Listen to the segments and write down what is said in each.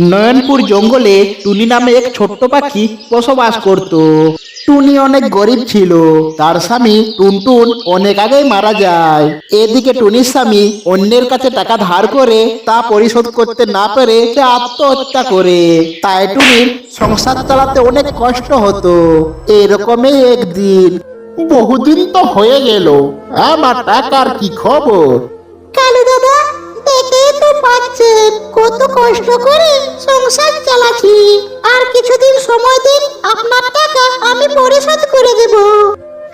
নয়নপুর জঙ্গলে টুনি নামে এক ছোট্ট পাখি বসবাস করত। টুনি অনেক গরিব ছিল। তার স্বামী টুনটুন অনেক আগেই মারা যায়। এদিকে টুনির স্বামী অন্যের কাছে টাকা ধার করে তা পরিশোধ করতে না পেরে সে আত্মহত্যা করে। তাই টুনির সংসার চালাতে অনেক কষ্ট হতো। এরকমই একদিন, বহুদিন তো হয়ে গেল। আমার টাকার কি খবর? পাচ্ছেন কত কষ্ট করে সংসার চালাচ্ছি। আর কিছুদিন সময় দিন আপনার টাকা আমি পরিশোধ করে দেব।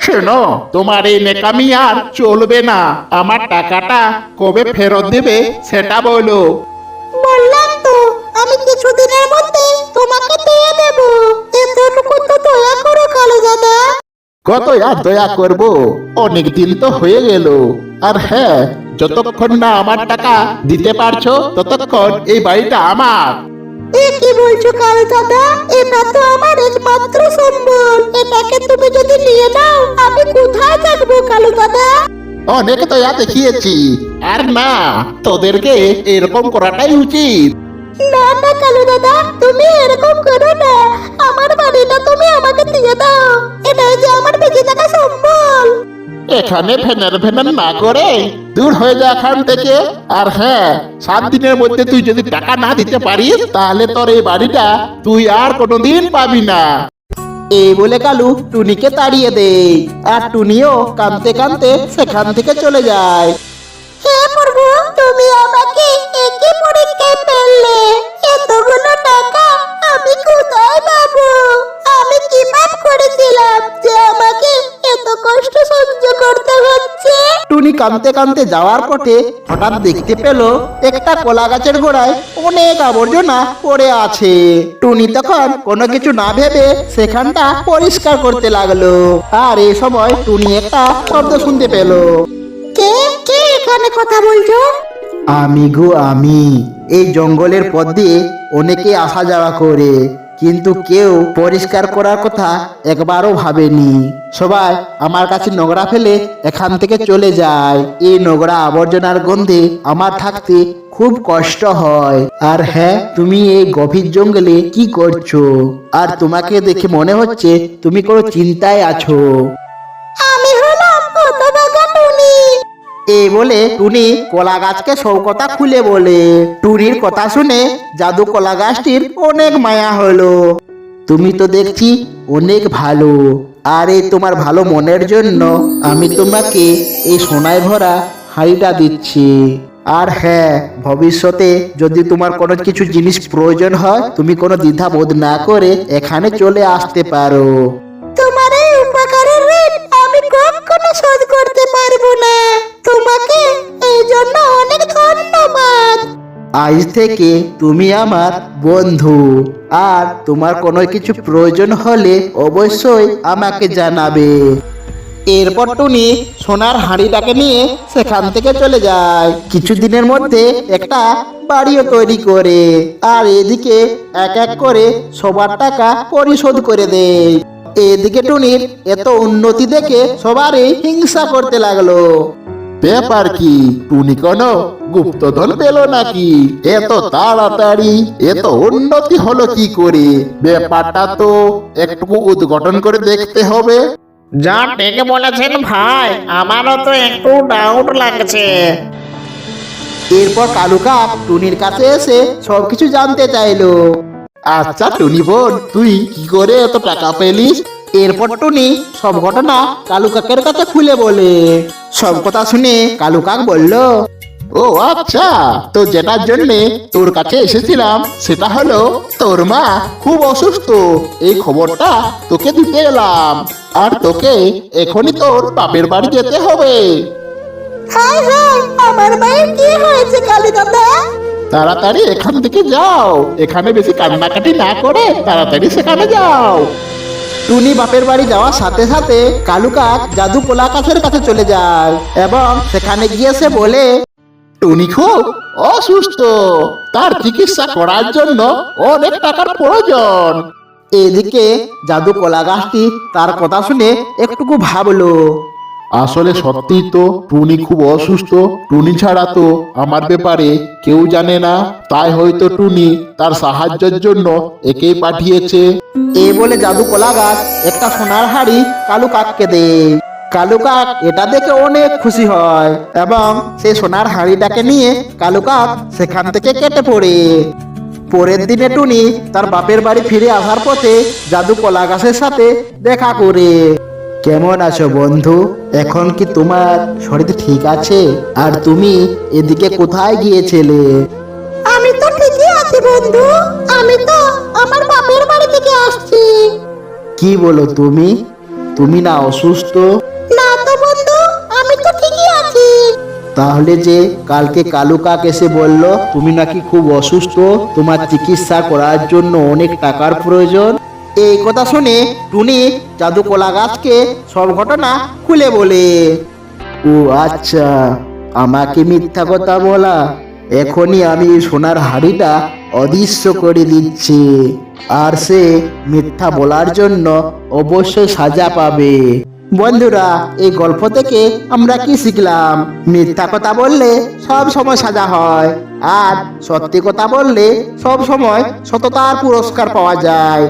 শোনো তোমার এই নেকামি আর চলবে না। আমার টাকাটা কবে ফেরত দেবে সেটা বলো। বললাম তো আমি কিছুদিনের মধ্যে তোমাকে দিয়ে দেব। এতটুকু তো দয়া করো কালু দাদা। কত আর দয়া করব? অনেক দিন তো হয়ে গেল। আর হ্যাঁ যতক্ষণ না আমার টাকা দিতে পারছ ততক্ষণ এই বাড়িটা আমার। এ কি বলছো কালু দাদা? এটা তো আমার একমাত্র সম্বল। এটাকে তুমি যদি নিয়ে নাও আমি কোথায় থাকব কালু দাদা? অনেক দয়া দেখিয়েছি। আর না তোদেরকে এরকম করাটাই উচিত। না না কালু দাদা তুমি এরকম করো না। আমার বাড়িটা তুমি আমাকে দিয়ে দাও। এটাই যে আমার বেঁচে থাকা সম্বল। এখানে ভেনার ভেনার না করে দূর হয়ে যা এখান থেকে। আর হ্যাঁ সাত দিনের মধ্যে তুই যদি টাকা না দিতে পারিস, তাহলে তোর এই বাড়িটা তুই আর কোনোদিন পাবি না। এই বলে কালু টুনিকে তাড়িয়ে দেয়। আর টুনিও কাঁদতে কানতে সেখান থেকে চলে যায়। হে প্রভু, তুমি আমাকে একই টুনি কানতে কানতে যাওয়ার পথে হঠাৎ দেখতে পেল একটা কলা গাছের গোড়ায় অনেক আবর্জনা পড়ে আছে। টুনি তখন কোনো কিছু না ভেবে সেখানটা পরিষ্কার করতে লাগল। আর এই সময় টুনি একটা শব্দ শুনতে পেল। কে? কে এখানে কথা বলছো? আমি গো আমি। এই জঙ্গলের পথ দিয়ে অনেকে আসা যাওয়া করে। কিন্তু কেউ পরিষ্কার করার কথা একবারও ভাবেনি। সবাই আমার কাছে নোংরা ফেলে এখান থেকে চলে যায়। এই নোংরা আবর্জনার গন্ধে আমার থাকতে খুব কষ্ট হয়। আর হ্যাঁ তুমি এই গভীর জঙ্গলে কি করছ? আর তোমাকে দেখে মনে হচ্ছে তুমি কোনো চিন্তায় আছো। আমি হলাম এই বলে টুনি কলা গাছকে সব কথা খুলে বলে। টুনির কথা শুনে জাদু কলা গাছটির অনেক মায়া হলো। তুমি তো দেখছি অনেক ভালো। আর এই তোমার ভালো মনের জন্য আমি তোমাকে এই সোনায় ভরা হাড়িটা দিচ্ছি। আর হ্যাঁ ভবিষ্যতে যদি তোমার কোনো কিছু জিনিস প্রয়োজন হয়, তুমি কোনো দ্বিধাবোধ না করে এখানে চলে আসতে পারো। আজ থেকে তুমি আমার বন্ধু। আর তোমার কোনো কিছু প্রয়োজন হলে অবশ্যই আমাকে জানাবে। এরপর টুনি সোনার হাঁড়িটাকে নিয়ে সেখান থেকে চলে যায়। কিছুদিনের মধ্যে একটা বাড়িও তৈরি করে আর এদিকে এক এক করে সবার টাকা পরিশোধ করে দেয়। এদিকে টুনির এত উন্নতি দেখে সবারই হিংসা করতে লাগল। ব্যাপার কি? টুনি কোনো গুপ্তধন পেল নাকি? এত তাড়াতাড়ি এত উন্নতি হলো কি করে? ব্যাপারটা তো একটু উদ্ঘাটন করে দেখতে হবে। যা ঠিক বলেছেন ভাই আমারও তো একটু ডাউট লাগছে। এরপর কালু কাক টুনির কাছে এসে সবকিছু জানতে চাইলো। আচ্ছা টুনি বোন তুই কি করে এত টাকা পেলিস? এরপর টুনি সব ঘটনা কালু কাকের কাছে খুলে বলে। সব কথা শুনে কালু কাক বলল ও আচ্ছা তো যেটার জন্য তোর কাছে এসেছিলাম সেটা হলো তোর মা খুব অসুস্থ। এই খবরটা তোকে দিতে এলাম। আর তোকে এখনই তোর বাপের বাড়ি যেতে হবে। হাই হাই আমার মায়ের কি হয়েছে কালী দাদা? তাড়াতাড়ি এখান থেকে যাও। এখানে বেশি কান্নাকাটি না করে তাড়াতাড়ি সেখানে যাও। টুনি বাপের বাড়ি যাওয়ার সাথে সাথে কালু কাক জাদু কোলা কাছের কাছে চলে যায় এবং সেখানে গিয়ে সে বলে, টুনি খুব অসুস্থ। তার চিকিৎসা করার জন্য অনেক টাকার প্রয়োজন। এদিকে জাদু কলা গাছটি তার কথা শুনে একটুকু ভাবলো। আসলে সত্যিই তো টুনি খুব অসুস্থ। টুনি ছাড়া তো আমার ব্যাপারে কেউ জানে না। তাই হয়তো টুনি তার সাহায্যের জন্য একেই পাঠিয়েছে। এ বলে জাদু কলা গাছ, একটা সোনার হাড়ি কালু কাককে দেয় কালু কাক এটা দেখে অনেক খুশি হয় এবং সেই সোনার হাড়িটাকে নিয়ে কালু কাক সেখান থেকে কেটে পড়ে। পরের দিনে টুনি তার বাপের বাড়ি ফিরে আসার পথে জাদু কলা গাছের সাথে দেখা করে। কেমন আছো বন্ধু? এখন কি তোমার শরীর ঠিক আছে? আর তুমি এদিকে কোথায় গিয়েছিলে? আমি তো ঠিকই আছি বন্ধু। আমি তো আমার বাপের বাড়ি থেকে আসছি। কি বলো তুমি? তুমি না অসুস্থ? না তো বন্ধু আমি তো ঠিকই আছি। তাহলে যে কালকে কালু কাক এসে বলল তুমি নাকি খুব অসুস্থ? তোমার চিকিৎসা করার জন্য অনেক টাকার প্রয়োজন। এই কথা শুনে টুনি জাদু কলা গাছকে সব ঘটনা খুলে বলে, ও আচ্ছা আমাকে মিথ্যা কথা বলা। এখনই আমি সোনার হাড়িটা অদৃশ্য করে দিচ্ছি। আর সে মিথ্যা বলার জন্য অবশ্যই সাজা পাবে। বন্ধুরা, এই গল্প থেকে আমরা কি শিখলাম? মিথ্যা কথা বললে সব সময় সাজা হয়, আর সত্যি কথা বললে সব সময় সততার পুরস্কার পাওয়া যায়।